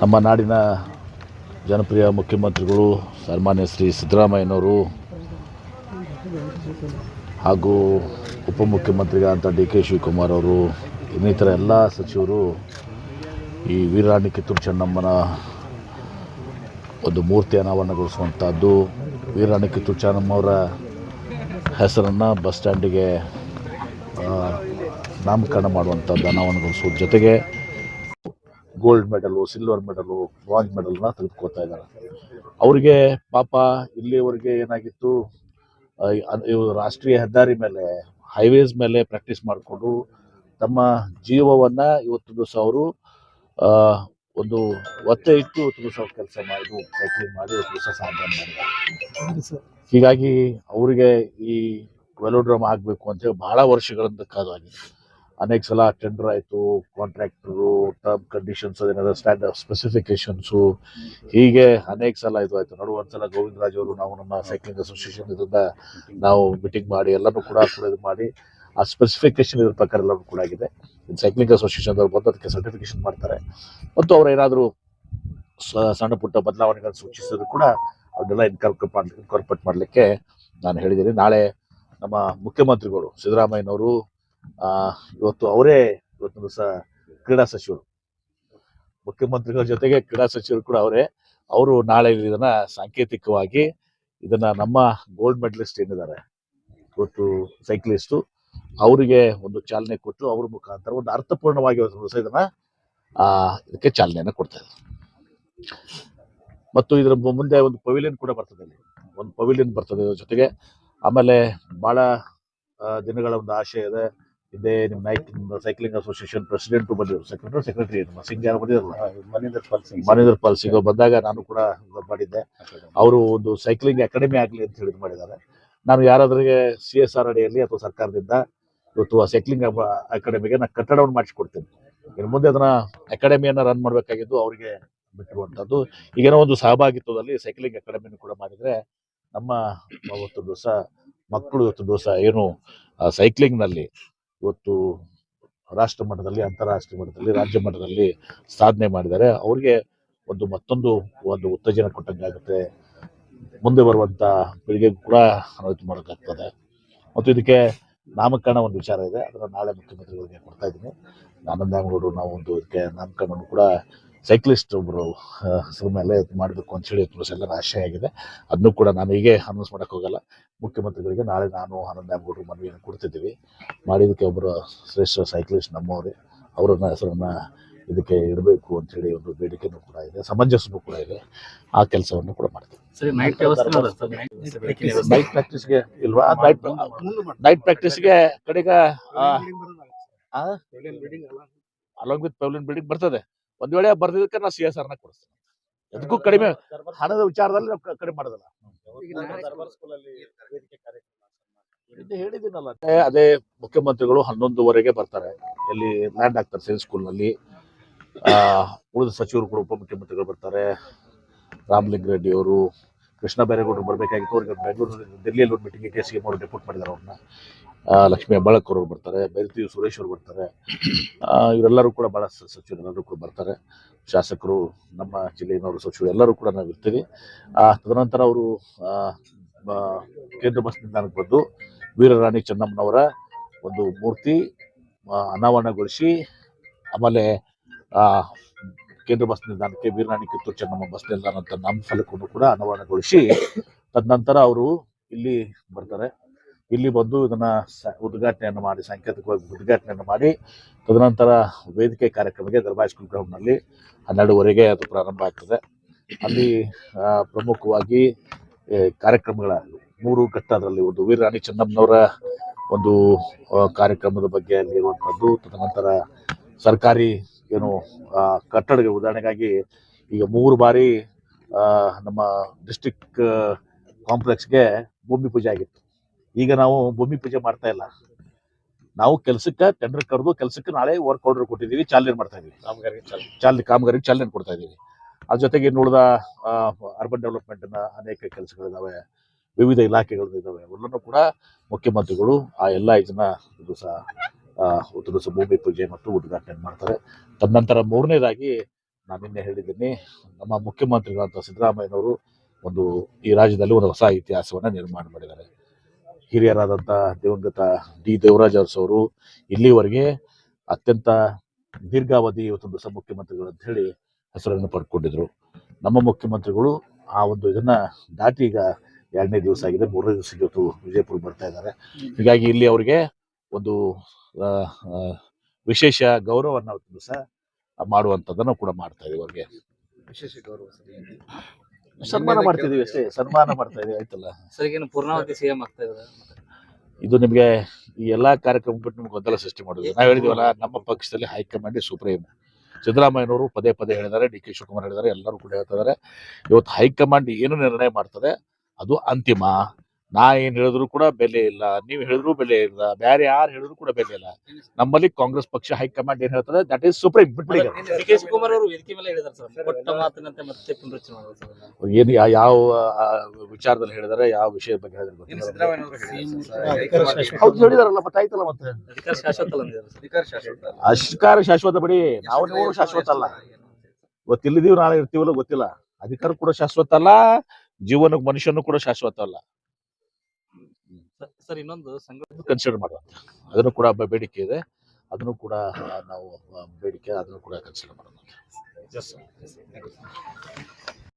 ನಮ್ಮ ನಾಡಿನ ಜನಪ್ರಿಯ ಮುಖ್ಯಮಂತ್ರಿಗಳು ಸನ್ಮಾನ್ಯ ಶ್ರೀ ಸಿದ್ದರಾಮಯ್ಯನವರು ಹಾಗೂ ಉಪಮುಖ್ಯಮಂತ್ರಿಗಳಂಥ ಡಿ ಕೆ ಶಿವಕುಮಾರ್ ಅವರು, ಇನ್ನಿತರ ಎಲ್ಲ ಸಚಿವರು ಈ ವೀರರಾಣಿ ಕಿತ್ತೂರು ಚೆನ್ನಮ್ಮನ ಒಂದು ಮೂರ್ತಿ ಅನಾವರಣಗೊಳಿಸುವಂಥದ್ದು. ವೀರರಾಣಿ ಕಿತ್ತೂರು ಚೆನ್ನಮ್ಮವರ ಹೆಸರನ್ನು ಬಸ್ ಸ್ಟ್ಯಾಂಡಿಗೆ ನಾಮಕರಣ ಮಾಡುವಂಥದ್ದು ಅನಾವರಣಗೊಳಿಸುವ ಜೊತೆಗೆ gold medal silver medal bronze ಮೆಡಲ್ನ ತೆಗೆದುಕೊಳ್ತಾ ಇದ್ದಾರೆ. ಅವರಿಗೆ ಪಾಪ ಇಲ್ಲಿವರೆಗೆ ಏನಾಗಿತ್ತು ರಾಷ್ಟ್ರೀಯ ಹೆದ್ದಾರಿ ಮೇಲೆ ಹೈವೇಸ್ ಮೇಲೆ ಪ್ರಾಕ್ಟೀಸ್ ಮಾಡಿಕೊಂಡು ತಮ್ಮ ಜೀವವನ್ನು ಇವತ್ತು ದಿವಸ ಅವರು ಒಂದು ಒತ್ತೆ ಇಟ್ಟು ಇವತ್ತು ದಿವಸ ಕೆಲಸ ಮಾಡಿದ್ರು ಸೈಕ್ಲಿಂಗ್ ಮಾಡಿ ಇವತ್ತು ದಿವಸ ಸಾಧನೆ ಮಾಡಿದ್ದಾರೆ. ಹೀಗಾಗಿ ಅವರಿಗೆ ಈ ವೆಲೋಡ್ರಮ್ ಆಗಬೇಕು ಅಂತೇಳಿ ಬಹಳ ವರ್ಷಗಳಿಂದ ಕಾದಾಗಿದೆ ಅನೇಕ ಸಲ ಟೆಂಡರ್ ಆಯಿತು ಕಾಂಟ್ರಾಕ್ಟರು ಟರ್ಮ್ ಕಂಡೀಷನ್ಸ್ ಅದೇನಾದ್ರು ಸ್ಟ್ಯಾಂಡರ್ಡ್ ಸ್ಪೆಸಿಫಿಕೇಶನ್ಸು ಹೀಗೆ ಅನೇಕ ಸಲ ಇದು ಆಯಿತು. ನಡುವೆ ಒಂದ್ಸಲ ಗೋವಿಂದರಾಜ್ ಅವರು ನಾವು ನಮ್ಮ ಸೈಕ್ಲಿಂಗ್ ಅಸೋಸಿಯೇಷನ್ ಇದರಿಂದ ನಾವು ಮೀಟಿಂಗ್ ಮಾಡಿ ಎಲ್ಲರೂ ಕೂಡ ಇದು ಮಾಡಿ, ಆ ಸ್ಪೆಸಿಫಿಕೇಶನ್ ಇದ್ರ ಪ್ರಕಾರ ಎಲ್ಲರೂ ಕೂಡ ಆಗಿದೆ. ಸೈಕ್ಲಿಂಗ್ ಅಸೋಸಿಯೇಷನ್ ಅವರು ಬಂದು ಅದಕ್ಕೆ ಸರ್ಟಿಫಿಕೇಶನ್ ಮಾಡ್ತಾರೆ. ಮತ್ತು ಅವ್ರು ಏನಾದರೂ ಸಣ್ಣ ಪುಟ್ಟ ಬದಲಾವಣೆಗಳನ್ನು ಸೂಚಿಸಿದ್ರು ಕೂಡ ಅವನ್ನೆಲ್ಲ ಇನ್ಕಾರ್ಪೊರೇಟ್ ಮಾಡಿ ಮಾಡಲಿಕ್ಕೆ ನಾನು ಹೇಳಿದ್ದೀನಿ. ನಾಳೆ ನಮ್ಮ ಮುಖ್ಯಮಂತ್ರಿಗಳು ಸಿದ್ದರಾಮಯ್ಯನವರು ಇವತ್ತು ಅವರೇ ಇವತ್ತು ದಿವಸ ಕ್ರೀಡಾ ಸಚಿವರು. ಮುಖ್ಯಮಂತ್ರಿಗಳ ಜೊತೆಗೆ ಕ್ರೀಡಾ ಸಚಿವರು ಕೂಡ ಅವರೇ. ಅವರು ನಾಳೆ ಇದನ್ನ ಸಾಂಕೇತಿಕವಾಗಿ ಇದನ್ನ ನಮ್ಮ ಗೋಲ್ಡ್ ಮೆಡಲಿಸ್ಟ್ ಏನಿದ್ದಾರೆ, ಇವತ್ತು ಸೈಕ್ಲಿಸ್ಟು ಅವರಿಗೆ ಒಂದು ಚಾಲನೆ ಕೊಟ್ಟು ಅವ್ರ ಮುಖಾಂತರ ಒಂದು ಅರ್ಥಪೂರ್ಣವಾಗಿ ಇದನ್ನ ಇದಕ್ಕೆ ಚಾಲನೆಯನ್ನು ಕೊಡ್ತಾ ಮತ್ತು ಇದರ ಮುಂದೆ ಒಂದು ಪವಿಲಿಯನ್ ಕೂಡ ಬರ್ತದೆ ಅಲ್ಲಿ. ಒಂದು ಪವಿಲಿಯನ್ ಬರ್ತದೆ ಇದ್ರ ಜೊತೆಗೆ. ಆಮೇಲೆ ಭಾಳ ದಿನಗಳ ಒಂದು ಆಶೆ ಇದೆ. ಇದೇ ನಿಮ್ಮ ನೈಟ್ ಸೈಕ್ಲಿಂಗ್ ಅಸೋಸಿಯೇಷನ್ ಪ್ರೆಸಿಡೆಂಟ್ ಬಂದಿದ್ರು. ಸೆಕ್ರೆಟರಿ ಸೆಕ್ರೆಟರಿ ನಮ್ಮ ಸಿಂಗ್ ಯಾರು ಬಂದಿರಲ್ಲ ಮನಿಂದರ್ ಪಾಲ್ ಸಿಂಗ್. ಮನೇಂದ್ರ ಪಾಲ್ ಸಿಂಗ್ ಬಂದಾಗ ನಾನು ಕೂಡ ಮಾಡಿದ್ದೆ. ಅವರು ಒಂದು ಸೈಕ್ಲಿಂಗ್ ಅಕಾಡೆಮಿ ಆಗಲಿ ಅಂತ ಹೇಳಿದ್ ಮಾಡಿದ್ದಾರೆ. ನಾನು ಯಾರಾದ್ರಿಗೆ ಸಿ ಎಸ್ ಆರ್ ಅಡಿಯಲ್ಲಿ ಅಥವಾ ಸರ್ಕಾರದಿಂದ ಇವತ್ತು ಆ ಸೈಕ್ಲಿಂಗ್ ಅಕಾಡೆಮಿಗೆ ನಾನು ಕಟ್ಟಡವನ್ನು ಮಾಡಿಸ್ಕೊಡ್ತೀನಿ. ಇನ್ನು ಮುಂದೆ ಅದನ್ನ ಅಕಾಡೆಮಿಯನ್ನ ರನ್ ಮಾಡಬೇಕಾಗಿದ್ದು ಅವರಿಗೆ ಬಿಟ್ಟಿರುವಂಥದ್ದು ಈಗೇನೋ ಒಂದು ಸಹಭಾಗಿತ್ವದಲ್ಲಿ ಸೈಕ್ಲಿಂಗ್ ಅಕಾಡೆಮಿಯನ್ನು ಕೂಡ ಮಾಡಿದ್ರೆ ನಮ್ಮ ಒಂದು ದಿವಸ ಮಕ್ಕಳು ಇವತ್ತು ದಿವಸ ಏನು ಸೈಕ್ಲಿಂಗ್ನಲ್ಲಿ ಇವತ್ತು ರಾಷ್ಟ್ರ ಮಟ್ಟದಲ್ಲಿ, ಅಂತಾರಾಷ್ಟ್ರೀಯ ಮಟ್ಟದಲ್ಲಿ, ರಾಜ್ಯ ಮಟ್ಟದಲ್ಲಿ ಸಾಧನೆ ಮಾಡಿದ್ದಾರೆ. ಅವ್ರಿಗೆ ಒಂದು ಮತ್ತೊಂದು ಒಂದು ಉತ್ತೇಜನ ಕೊಟ್ಟಂಗಾಗುತ್ತೆ ಮುಂದೆ ಬರುವಂಥ ಪೀಳಿಗೆಗೂ ಕೂಡ ಅನುಭವ ಮಾಡೋಕ್ಕಾಗ್ತದೆ. ಮತ್ತು ಇದಕ್ಕೆ ನಾಮಕರಣ ಒಂದು ವಿಚಾರ ಇದೆ. ಅದನ್ನು ನಾಳೆ ಮುಖ್ಯಮಂತ್ರಿಗಳಿಗೆ ಕೊಡ್ತಾ ಇದ್ದೀನಿ. ಆನಂದಗೌಡರು ನಾವು ಒಂದು ಇದಕ್ಕೆ ನಾಮಕರಣ ಕೂಡ ಸೈಕ್ಲಿಸ್ಟ್ ಒಬ್ಬರು ಹೆಸರು ಮೇಲೆ ಮಾಡಬೇಕು ಅಂತ ಹೇಳಿ ಇವತ್ತು ಎಲ್ಲರ ಆಶಯ ಆಗಿದೆ. ಅದನ್ನು ಕೂಡ ನಾನು ಹೀಗೆ ಅನೌನ್ಸ್ ಮಾಡೋಕೆ ಹೋಗಲ್ಲ. ಮುಖ್ಯಮಂತ್ರಿಗಳಿಗೆ ನಾಳೆ ನಾನು ಆನಂದಗೌಡರು ಮನವಿಯನ್ನು ಕೊಡ್ತಿದ್ದೀವಿ. ಮಾಡಿದ್ದಕ್ಕೆ ಒಬ್ಬರು ಶ್ರೇಷ್ಠ ಸೈಕ್ಲಿಸ್ಟ್ ನಮ್ಮವರೇ ಅವರನ್ನ ಹೆಸರನ್ನ ಇದಕ್ಕೆ ಇಡಬೇಕು ಅಂತ ಹೇಳಿ ಒಂದು ಬೇಡಿಕೆನೂ ಕೂಡ ಇದೆ. ಸಮಂಜಸನೂ ಕೂಡ ಇದೆ. ಆ ಕೆಲಸವನ್ನು ಕೂಡ ಮಾಡ್ತೀವಿ. ಸರಿ ನೈಟ್ ವ್ಯವಸ್ಥೆ ಅದ ಸರ್ ನೈಟ್ ನೈಟ್ ಪ್ರಾಕ್ಟೀಸ್ಗೆ ಇಲ್ವಾ? ನೈಟ್ ನೈಟ್ ಪ್ರಾಕ್ಟೀಸ್ಗೆ ಕಡೆಗ ಅಲಾಂಗ್ ವಿತ್ ಪೆವ್ಲಿನ್ ಬಿಲ್ಡಿಂಗ್ ಬರ್ತದೆ. ಒಂದ್ ವೇಳೆ ಬರ್ದಿದ್ದಕ್ಕೆ ನಾ ಸಿ ಎಸ್ ಆರ್ನ ಕೊಡಿಸ್ತೀನಿ. ಅದಕ್ಕೂ ಕಡಿಮೆ ಹಣದ ವಿಚಾರದಲ್ಲಿ ನಾವು ಕಡಿಮೆ ಮಾಡೋದಿಲ್ಲ. ಇದು ಹೇಳಿದ್ದೀನಲ್ಲ ಅದೇ ಮುಖ್ಯಮಂತ್ರಿಗಳು ಹನ್ನೊಂದುವರೆಗೆ ಬರ್ತಾರೆ. ಎಲ್ಲಿ ಲ್ಯಾಂಡ್ ಆಗ್ತಾರೆ ಸೈನ್ಸ್ ಸ್ಕೂಲ್ನಲ್ಲಿ ಆ ಉಳಿದ ಸಚಿವರು ಕೂಡ ಉಪಮುಖ್ಯಮಂತ್ರಿಗಳು ಬರ್ತಾರೆ. ರಾಮಲಿಂಗ ರೆಡ್ಡಿ ಅವರು ಕೃಷ್ಣ ಬೈರೇಗೌಡರು ಬರಬೇಕಾಗಿತ್ತು. ಅವ್ರಿಗೆ ಬೆಂಗಳೂರು ದಿಲ್ಲಿಯಲ್ಲಿ ಒಂದು ಮೀಟಿಂಗ್ ಕೆ ಸಿ ಎಂ ಅವರು ಡೆಪೋಟ್ ಮಾಡಿದ್ದಾರೆ ಅವ್ರನ್ನ. ಲಕ್ಷ್ಮೀ ಹೆಬ್ಬಾಳಕರ್ ಅವರು ಬರ್ತಾರೆ ಬೈರತಿ ಸುರೇಶ್ ಅವರು ಬರ್ತಾರೆ ಇವರೆಲ್ಲರೂ ಕೂಡ ಭಾಳ ಸಚಿವರು ಎಲ್ಲರೂ ಕೂಡ ಬರ್ತಾರೆ. ಶಾಸಕರು, ನಮ್ಮ ಜಿಲ್ಲೆಯವರು ಸಚಿವರು ಎಲ್ಲರೂ ಕೂಡ ನಾವು ಇರ್ತೀವಿ. ತದನಂತರ ಅವರು ಕೇಂದ್ರ ಬಸ್ ನಿಲ್ದಾಣಕ್ಕೆ ಬಂದು ವೀರರಾಣಿ ಚೆನ್ನಮ್ಮನವರ ಒಂದು ಮೂರ್ತಿ ಅನಾವರಣಗೊಳಿಸಿ ಆಮೇಲೆ ಕೇಂದ್ರ ಬಸ್ ನಿಲ್ದಾಣಕ್ಕೆ ವೀರರಾಣಿ ಕಿತ್ತೂರು ಚೆನ್ನಮ್ಮ ಬಸ್ ನಿಲ್ದಾಣ ಅಂತ ನಾಮಫಲಕವನ್ನು ಕೂಡ ಅನಾವರಣಗೊಳಿಸಿ, ತದನಂತರ ಅವರು ಇಲ್ಲಿ ಬರ್ತಾರೆ. ಇಲ್ಲಿ ಬಂದು ಇದನ್ನ ಉದ್ಘಾಟನೆಯನ್ನು ಮಾಡಿ, ಸಾಂಕೇತಿಕವಾಗಿ ಉದ್ಘಾಟನೆಯನ್ನು ಮಾಡಿ, ತದನಂತರ ವೇದಿಕೆ ಕಾರ್ಯಕ್ರಮಕ್ಕೆ ದರ್ಬಾರ್ ಸ್ಕೂಲ್ ಗ್ರೌಂಡ್ನಲ್ಲಿ ಹನ್ನೆರಡುವರೆಗೆ ಅದು ಪ್ರಾರಂಭ ಆಗ್ತದೆ. ಅಲ್ಲಿ ಪ್ರಮುಖವಾಗಿ ಕಾರ್ಯಕ್ರಮಗಳ ಮೂರು ಘಟ್ಟ ಅದರಲ್ಲಿ ಒಂದು ವೀರರಾಣಿ ಚೆನ್ನಮ್ಮನವರ ಒಂದು ಕಾರ್ಯಕ್ರಮದ ಬಗ್ಗೆ ಅಲ್ಲಿ ತದನಂತರ ಸರ್ಕಾರಿ ಏನು ಕಟ್ಟಡಗಳ ಉದಾಹರಣೆಗಾಗಿ ಈಗ ಮೂರು ಬಾರಿ ನಮ್ಮ ಡಿಸ್ಟಿಕ್ ಕಾಂಪ್ಲೆಕ್ಸ್ಗೆ ಭೂಮಿ ಪೂಜೆ ಆಗಿತ್ತು. ಈಗ ನಾವು ಭೂಮಿ ಪೂಜೆ ಮಾಡ್ತಾ ಇಲ್ಲ. ನಾವು ಕೆಲಸಕ್ಕೆ ಟೆಂಡರ್ ಕರೆದು ಕೆಲಸಕ್ಕೆ ನಾಳೆ ವರ್ಕ್ ಆರ್ಡರ್ ಕೊಟ್ಟಿದ್ದೀವಿ ಚಾಲನೆ ಮಾಡ್ತಾ ಇದೀವಿ ಕಾಮಗಾರಿ ಚಾಲು ಚಾಲನೆ ಕಾಮಗಾರಿಗೆ ಚಾಲನೆ ಕೊಡ್ತಾ ಇದ್ದೀವಿ. ಅದ್ರ ಜೊತೆಗೆ ಇನ್ನು ಉಳಿದ ಅರ್ಬನ್ ಡೆವಲಪ್ಮೆಂಟ್ನ ಅನೇಕ ಕೆಲಸಗಳಿದಾವೆ ವಿವಿಧ ಇಲಾಖೆಗಳು ಇದಾವೆ ಅವೆಲ್ಲನೂ ಕೂಡ ಮುಖ್ಯಮಂತ್ರಿಗಳು ಆ ಎಲ್ಲ ಇದನ್ನ ದಿವಸ ಒಂದು ದಿವಸ ಭೂಮಿ ಪೂಜೆ ಮತ್ತು ಉದ್ಘಾಟನೆ ಮಾಡ್ತಾರೆ. ತದನಂತರ ಮೂರನೇದಾಗಿ ನಾನು ನಿನ್ನೆ ಹೇಳಿದ್ದೀನಿ ನಮ್ಮ ಮುಖ್ಯಮಂತ್ರಿಗಳಂತ ಸಿದ್ದರಾಮಯ್ಯನವರು ಒಂದು ಈ ರಾಜ್ಯದಲ್ಲಿ ಒಂದು ಹೊಸ ಇತಿಹಾಸವನ್ನು ನಿರ್ಮಾಣ ಮಾಡಿದ್ದಾರೆ. ಹಿರಿಯರಾದಂಥ ದಿವಂಗತ ಡಿ ದೇವರಾಜ್ ಅವರು ಇಲ್ಲಿವರೆಗೆ ಅತ್ಯಂತ ದೀರ್ಘಾವಧಿ ಇವತ್ತೊಂದು ಸಹ ಮುಖ್ಯಮಂತ್ರಿಗಳು ಅಂತ ಹೇಳಿ ಹೆಸರನ್ನು ಪಡ್ಕೊಂಡಿದ್ರು. ನಮ್ಮ ಮುಖ್ಯಮಂತ್ರಿಗಳು ಆ ಒಂದು ಇದನ್ನ ದಾಟಿ ಈಗ ಎರಡನೇ ದಿವಸ ಆಗಿದೆ, ಮೂರನೇ ದಿವಸ ಇವತ್ತು ವಿಜಯಪುರ ಬರ್ತಾ ಇದ್ದಾರೆ. ಹೀಗಾಗಿ ಇಲ್ಲಿ ಅವರಿಗೆ ಒಂದು ವಿಶೇಷ ಗೌರವವನ್ನು ಸಹ ಮಾಡುವಂಥದ್ದನ್ನು ಕೂಡ ಮಾಡ್ತಾ ಇದೀವಿ ಅವ್ರಿಗೆ. ವಿಶೇಷ ಗೌರವ ಸನ್ಮಾನ ಮಾಡ್ತಿದೀವಿ ಅಷ್ಟೇ ಸನ್ಮಾನ ಮಾಡ್ತಾ ಇದೀವಿ ಆಯ್ತಲ್ಲ ಪೂರ್ಣಾವತಿ ಸಿಎಂ ಆಗ್ತಾ ಇದ್ದಾರೆ ಇದು ನಿಮಗೆ ಈ ಎಲ್ಲಾ ಕಾರ್ಯಕ್ರಮ ಬಿಟ್ಟು ನಿಮ್ಗೆ ಗೊಂದಲ ಸೃಷ್ಟಿ ಮಾಡೋದು. ನಾವು ಹೇಳಿದೀವಲ್ಲ ನಮ್ಮ ಪಕ್ಷದಲ್ಲಿ ಹೈಕಮಾಂಡ್ ಸುಪ್ರೀಂ. ಸಿದ್ದರಾಮಯ್ಯನವರು ಪದೇ ಪದೇ ಹೇಳಿದ್ದಾರೆ ಡಿ ಕೆ ಶಿವಕುಮಾರ್ ಹೇಳಿದ್ದಾರೆ ಎಲ್ಲರೂ ಕೂಡ ಹೇಳ್ತಾ ಇದ್ದಾರೆ. ಇವತ್ತು ಹೈಕಮಾಂಡ್ ಏನು ನಿರ್ಣಯ ಮಾಡ್ತದೆ ಅದು ಅಂತಿಮ. ನಾ ಏನ್ ಹೇಳಿದ್ರು ಕೂಡ ಬೆಲೆ ಇಲ್ಲ. ನೀವು ಹೇಳಿದ್ರು ಬೆಲೆ ಇಲ್ಲ. ಬೇರೆ ಯಾರು ಹೇಳಿದ್ರು ಕೂಡ ಬೆಲೆ ಇಲ್ಲ. ನಮ್ಮಲ್ಲಿ ಕಾಂಗ್ರೆಸ್ ಪಕ್ಷ ಹೈಕಮಾಂಡ್ ಏನ್ ಹೇಳ್ತದೆ ದಟ್ ಈಸ್ ಸುಪ್ರೀಂ ಬಿಟ್ಬಿಡಿ ಏನು ಯಾ- ಯಾವ ವಿಚಾರದಲ್ಲಿ ಹೇಳಿದಾರೆ ಯಾವ ವಿಷಯದ ಬಗ್ಗೆ ಹೇಳಿದ್ರು. ಹೌದು ಹೇಳಿದಾರಲ್ಲ ಮತ್ತೆ ಅಧಿಕಾರ ಶಾಶ್ವತ ಬಿಡಿ. ನಾವು ನೀವು ಶಾಶ್ವತ ಅಲ್ಲ. ಗೊತ್ತಿಲ್ಲದೀವಿ ನಾಳೆ ಇರ್ತೀವಲ್ಲ ಗೊತ್ತಿಲ್ಲ. ಅಧಿಕಾರ ಕೂಡ ಶಾಶ್ವತ ಅಲ್ಲ. ಜೀವನ ಮನುಷ್ಯನು ಕೂಡ ಶಾಶ್ವತ ಅಲ್ಲ. ಸರ್- ಸರ್ ಇನ್ನೊಂದು ಸಂಘ ಕನ್ಸಿಡರ್ ಮಾಡುವಂತ. ಅದನ್ನು ಕೂಡ ಬೇಡಿಕೆ ಇದೆ. ಅದನ್ನು ಕೂಡ ನಾವು ಬೇಡಿಕೆ ಅದನ್ನು ಕೂಡ ಕನ್ಸಿಡರ್ ಮಾಡೋಣ